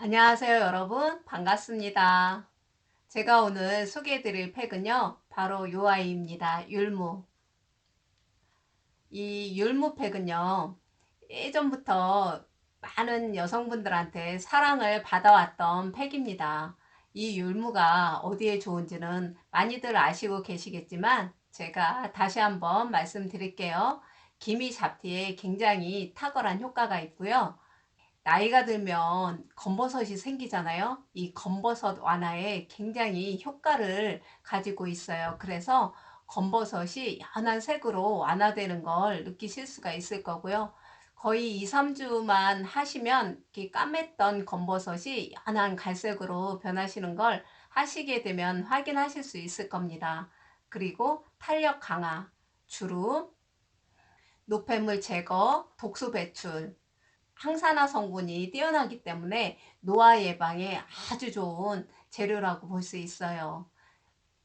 안녕하세요 여러분. 반갑습니다. 제가 오늘 소개해 드릴 팩은요 바로 요 아이입니다. 율무. 이 율무 팩은요 예전부터 많은 여성분들한테 사랑을 받아왔던 팩입니다. 이 율무가 어디에 좋은지는 많이들 아시고 계시겠지만 제가 다시 한번 말씀드릴게요. 기미 잡티에 굉장히 탁월한 효과가 있고요 나이가 들면 검버섯이 생기잖아요. 이 검버섯 완화에 굉장히 효과를 가지고 있어요. 그래서 검버섯이 연한 색으로 완화되는 걸 느끼실 수가 있을 거고요. 거의 2, 3주만 하시면 이렇게 까맸던 검버섯이 연한 갈색으로 변하시는 걸 하시게 되면 확인하실 수 있을 겁니다. 그리고 탄력 강화, 주름, 노폐물 제거, 독소 배출, 항산화 성분이 뛰어나기 때문에 노화 예방에 아주 좋은 재료라고 볼 수 있어요.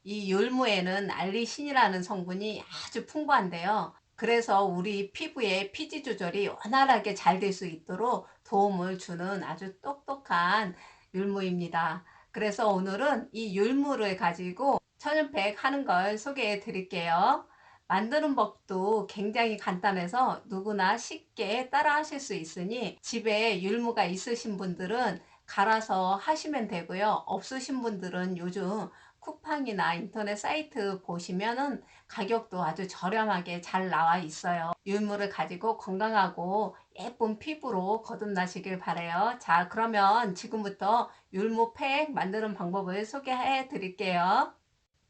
이 율무에는 알리신이라는 성분이 아주 풍부한데요. 그래서 우리 피부의 피지 조절이 원활하게 잘 될 수 있도록 도움을 주는 아주 똑똑한 율무입니다. 그래서 오늘은 이 율무를 가지고 천연팩 하는 걸 소개해 드릴게요. 만드는 법도 굉장히 간단해서 누구나 쉽게 따라 하실 수 있으니 집에 율무가 있으신 분들은 갈아서 하시면 되고요. 없으신 분들은 요즘 쿠팡이나 인터넷 사이트 보시면은 가격도 아주 저렴하게 잘 나와 있어요. 율무를 가지고 건강하고 예쁜 피부로 거듭나시길 바래요. 자 그러면 지금부터 율무 팩 만드는 방법을 소개해 드릴게요.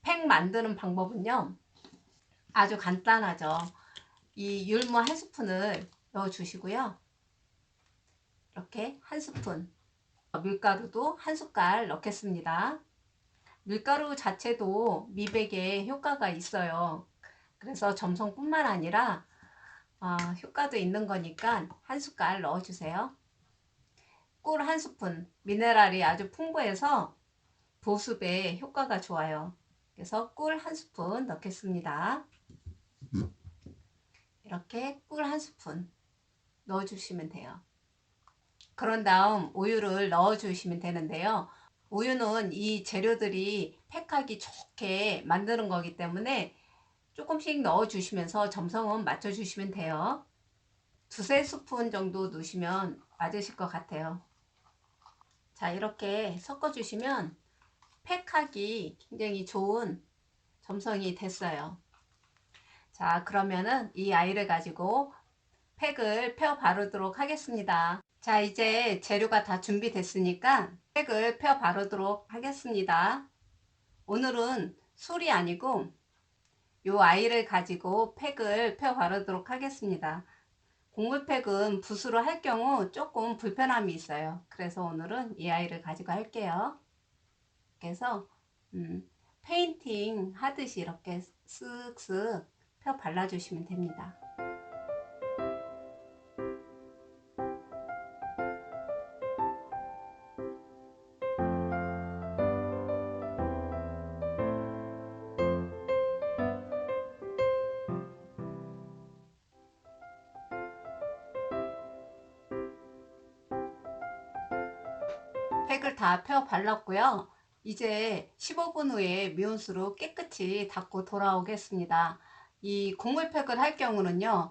팩 만드는 방법은요. 아주 간단하죠. 이 율무 한 스푼을 넣어 주시고요. 이렇게 한 스푼 밀가루도 한 숟갈 넣겠습니다. 밀가루 자체도 미백에 효과가 있어요. 그래서 점성뿐만 아니라 어, 효과도 있는 거니까 한 숟갈 넣어주세요. 꿀 한 스푼, 미네랄이 아주 풍부해서 보습에 효과가 좋아요. 그래서 꿀 한 스푼 넣겠습니다. 이렇게 꿀 한 스푼 넣어주시면 돼요. 그런 다음 우유를 넣어주시면 되는데요. 우유는 이 재료들이 팩하기 좋게 만드는 거기 때문에 조금씩 넣어주시면서 점성은 맞춰주시면 돼요. 두세 스푼 정도 넣으시면 맞으실 것 같아요. 자 이렇게 섞어주시면 팩하기 굉장히 좋은 점성이 됐어요. 자 그러면은 이 아이를 가지고 팩을 펴 바르도록 하겠습니다. 자 이제 재료가 다 준비됐으니까 팩을 펴 바르도록 하겠습니다. 오늘은 술이 아니고 요 아이를 가지고 팩을 펴 바르도록 하겠습니다. 곡물팩은 붓으로 할 경우 조금 불편함이 있어요. 그래서 오늘은 이 아이를 가지고 할게요. 그래서 음, 페인팅 하듯이 이렇게 쓱쓱 펴 발라주시면 됩니다. 팩을 다 펴 발랐고요. 이제 15분 후에 미온수로 깨끗이 닦고 돌아오겠습니다. 이 곡물팩을 할 경우는요.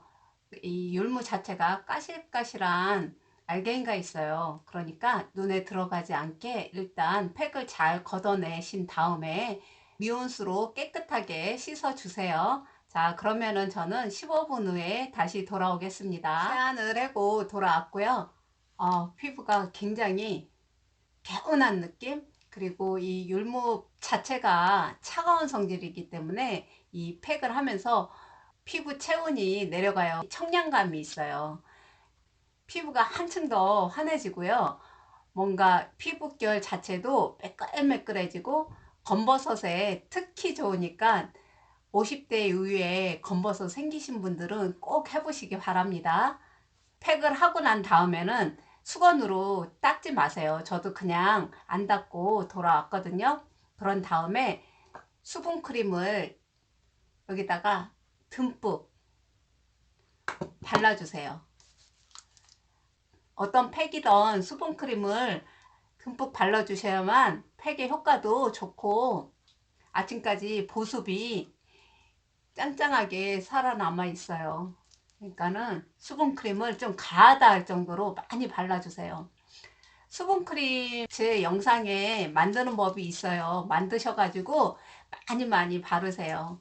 이 율무 자체가 까실까실한 알갱이가 있어요. 그러니까 눈에 들어가지 않게 일단 팩을 잘 걷어내신 다음에 미온수로 깨끗하게 씻어 주세요. 자 그러면은 저는 15분 후에 다시 돌아오겠습니다. 세안을 하고 돌아왔고요. 어, 피부가 굉장히 개운한 느낌 그리고 이 율무 자체가 차가운 성질이기 때문에 이 팩을 하면서 피부 체온이 내려가요. 청량감이 있어요. 피부가 한층 더 환해지고요. 뭔가 피부결 자체도 매끌매끌해지고 검버섯에 특히 좋으니까 50대 이후에 검버섯 생기신 분들은 꼭 해보시기 바랍니다. 팩을 하고 난 다음에는 수건으로 닦지 마세요. 저도 그냥 안 닦고 돌아왔거든요. 그런 다음에 수분크림을 여기다가 듬뿍 발라주세요. 어떤 팩이던 수분크림을 듬뿍 발라주셔야만 팩의 효과도 좋고 아침까지 보습이 짱짱하게 살아남아 있어요. 그러니까는 수분크림을 좀 가하다 할 정도로 많이 발라주세요. 수분크림 제 영상에 만드는 법이 있어요. 만드셔가지고 많이 많이 바르세요.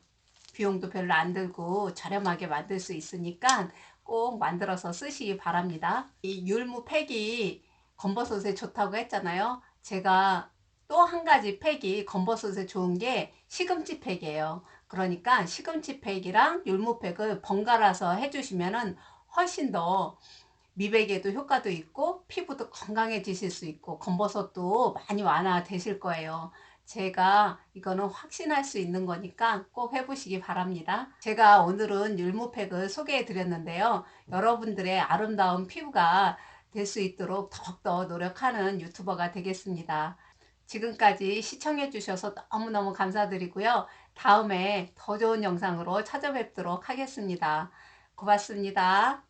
비용도 별로 안 들고 저렴하게 만들 수 있으니까 꼭 만들어서 쓰시기 바랍니다. 이 율무 팩이 검버섯에 좋다고 했잖아요. 제가 또 한 가지 팩이 검버섯에 좋은 게 시금치 팩이에요. 그러니까 시금치 팩이랑 율무 팩을 번갈아서 해주시면은 훨씬 더 미백에도 효과도 있고 피부도 건강해지실 수 있고 검버섯도 많이 완화되실 거예요. 제가 이거는 확신할 수 있는 거니까 꼭 해보시기 바랍니다. 제가 오늘은 율무팩을 소개해 드렸는데요. 여러분들의 아름다운 피부가 될 수 있도록 더욱더 노력하는 유튜버가 되겠습니다. 지금까지 시청해 주셔서 너무너무 감사드리고요. 다음에 더 좋은 영상으로 찾아뵙도록 하겠습니다. 고맙습니다.